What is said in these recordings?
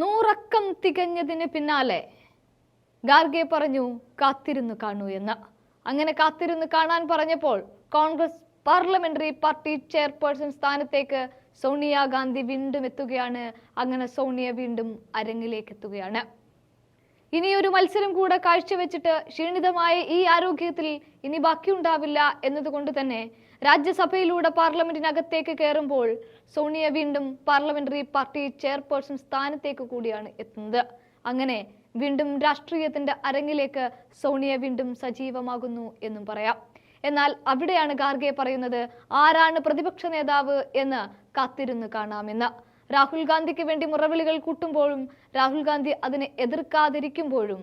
നൂറക്കം തികഞ്ഞതിന് പിന്നാലെ ഗാർഗെ പറഞ്ഞു കാത്തിരുന്നു കാണൂ എന്ന്. അങ്ങനെ കാത്തിരുന്നു കാണാൻ പറഞ്ഞപ്പോൾ കോൺഗ്രസ് പാർലമെന്ററി പാർട്ടി ചെയർപേഴ്സൺ സ്ഥാനത്തേക്ക് സോണിയാഗാന്ധി വീണ്ടും എത്തുകയാണ്. അങ്ങനെ സോണിയ വീണ്ടും അരങ്ങിലേക്ക് എത്തുകയാണ് ഇനിയൊരു മത്സരം കൂടെ കാഴ്ചവെച്ചിട്ട് ക്ഷീണിതമായ ഈ ആരോഗ്യത്തിൽ ഇനി ബാക്കിയുണ്ടാവില്ല എന്നതുകൊണ്ട് തന്നെ രാജ്യസഭയിലൂടെ പാർലമെന്റിനകത്തേക്ക് കയറുമ്പോൾ സോണിയ വീണ്ടും പാർലമെന്ററി പാർട്ടി ചെയർപേഴ്സൺ സ്ഥാനത്തേക്ക് കൂടിയാണ് എത്തുന്നത്. അങ്ങനെ വീണ്ടും രാഷ്ട്രീയത്തിന്റെ അരങ്ങിലേക്ക് സോണിയ വീണ്ടും സജീവമാകുന്നു എന്നും പറയാം. എന്നാൽ അവിടെയാണ് ഖാർഗെ പറയുന്നത് ആരാണ് പ്രതിപക്ഷ നേതാവ് എന്ന് കാത്തിരുന്ന് കാണാമെന്ന്. രാഹുൽ ഗാന്ധിക്ക് വേണ്ടി മുറവിളികൾ കൂട്ടുമ്പോഴും രാഹുൽ ഗാന്ധി അതിനെ എതിർക്കാതിരിക്കുമ്പോഴും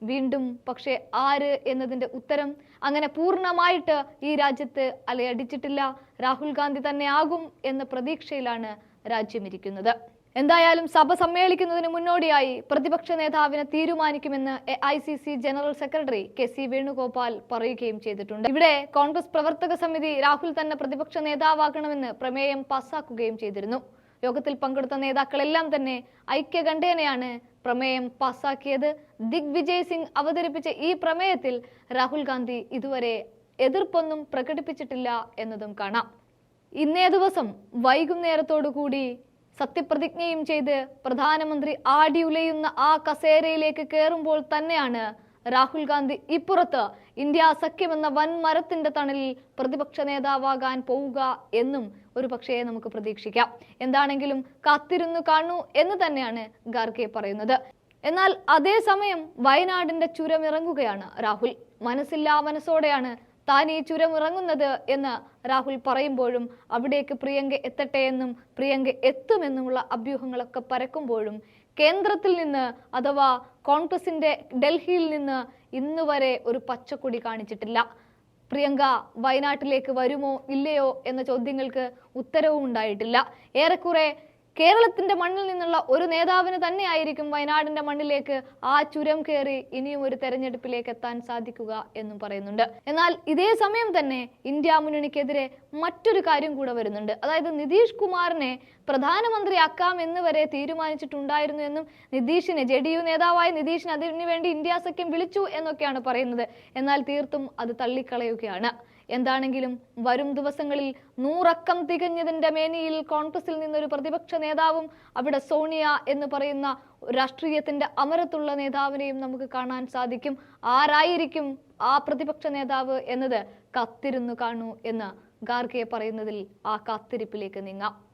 വീണ്ടും പക്ഷേ ആര് എന്നതിന്റെ ഉത്തരം അങ്ങനെ പൂർണമായിട്ട് ഈ രാജ്യത്ത് അലയടിച്ചിട്ടില്ല. രാഹുൽ ഗാന്ധി തന്നെ ആകും എന്ന പ്രതീക്ഷയിലാണ് രാജ്യമിരിക്കുന്നത് എന്തായാലും സഭ സമ്മേളിക്കുന്നതിന് മുന്നോടിയായി പ്രതിപക്ഷ നേതാവിനെ തീരുമാനിക്കുമെന്ന് A I C C general secretary K C Venugopal പറയുകയും ചെയ്തിട്ടുണ്ട്. ഇവിടെ കോൺഗ്രസ് പ്രവർത്തക സമിതി രാഹുൽ തന്നെ പ്രതിപക്ഷ നേതാവാകണമെന്ന് പ്രമേയം പാസാക്കുകയും ചെയ്തിരുന്നു. യോഗത്തിൽ പങ്കെടുത്ത നേതാക്കളെല്ലാം തന്നെ ഐക്യകണ്ഠേനയാണ് പ്രമേയം പാസാക്കിയത്. ദിഗ്വിജയ് സിംഗ് അവതരിപ്പിച്ച ഈ പ്രമേയത്തിൽ രാഹുൽ ഗാന്ധി ഇതുവരെ എതിർപ്പൊന്നും പ്രകടിപ്പിച്ചിട്ടില്ല എന്നതും കാണാം. ഇന്നേ ദിവസം വൈകുന്നേരത്തോടുകൂടി സത്യപ്രതിജ്ഞയും ചെയ്ത് പ്രധാനമന്ത്രി ആടിയുലയുന്ന ആ കസേരയിലേക്ക് കയറുമ്പോൾ തന്നെയാണ് രാഹുൽ ഗാന്ധി ഇപ്പുറത്ത് ഇന്ത്യ സഖ്യമെന്ന വൻ മരത്തിന്റെ തണലിൽ പ്രതിപക്ഷ നേതാവാകാൻ പോവുക എന്നും ഒരു പക്ഷേ നമുക്ക് പ്രതീക്ഷിക്കാം. എന്താണെങ്കിലും കാത്തിരുന്നു കാണൂ എന്ന് തന്നെയാണ് ഗാർഗെ പറയുന്നത്. എന്നാൽ അതേസമയം വയനാടിന്റെ ചുരമിറങ്ങുകയാണ് രാഹുൽ. മനസ്സില്ലാ മനസ്സോടെയാണ് താൻ ഈ ചുരം ഇറങ്ങുന്നത് എന്ന് രാഹുൽ പറയുമ്പോഴും അവിടേക്ക് പ്രിയങ്ക എത്തട്ടെ എന്നും പ്രിയങ്ക എത്തുമെന്നുമുള്ള അഭ്യൂഹങ്ങളൊക്കെ പരക്കുമ്പോഴും കേന്ദ്രത്തിൽ നിന്ന് അഥവാ കോൺഗ്രസിന്റെ ഡൽഹിയിൽ നിന്ന് ഇന്നുവരെ ഒരു പച്ചക്കൊടി കാണിച്ചിട്ടില്ല. പ്രിയങ്ക വയനാട്ടിലേക്ക് വരുമോ ഇല്ലയോ എന്ന ചോദ്യങ്ങൾക്ക് ഉത്തരവും ഉണ്ടായിട്ടില്ല. ഏറെക്കുറെ കേരളത്തിന്റെ മണ്ണിൽ നിന്നുള്ള ഒരു നേതാവിന് തന്നെയായിരിക്കും വയനാടിന്റെ മണ്ണിലേക്ക് ആ ചുരം കയറി ഇനിയും ഒരു തെരഞ്ഞെടുപ്പിലേക്ക് എത്താൻ സാധിക്കുക എന്നും പറയുന്നുണ്ട്. എന്നാൽ ഇതേ സമയം തന്നെ ഇന്ത്യ മുന്നണിക്കെതിരെ മറ്റൊരു കാര്യം കൂടെ വരുന്നുണ്ട്. അതായത് നിതീഷ് കുമാറിനെ പ്രധാനമന്ത്രിയാക്കാം എന്ന് വരെ തീരുമാനിച്ചിട്ടുണ്ടായിരുന്നു എന്നും നിതീഷിനെ ജെ ഡി യു നേതാവായ നിതീഷിനെ അതിനുവേണ്ടി ഇന്ത്യ സഖ്യം വിളിച്ചു എന്നൊക്കെയാണ് പറയുന്നത്. എന്നാൽ തീർത്തും അത് തള്ളിക്കളയുകയാണ്. എന്താണെങ്കിലും വരും ദിവസങ്ങളിൽ നൂറക്കം തികഞ്ഞതിന്റെ മേനിയിൽ കോൺഗ്രസിൽ നിന്നൊരു പ്രതിപക്ഷ നേതാവും അവിടെ സോണിയ എന്ന് പറയുന്ന രാഷ്ട്രീയത്തിന്റെ അമരത്തുള്ള നേതാവിനെയും നമുക്ക് കാണാൻ സാധിക്കും. ആരായിരിക്കും ആ പ്രതിപക്ഷ നേതാവ് എന്നത്? കത്തിരുന്നു കാണൂ എന്ന് ഗാർഗെ പറയുന്നതിൽ ആ കാത്തിരിപ്പിലേക്ക് നീങ്ങാം.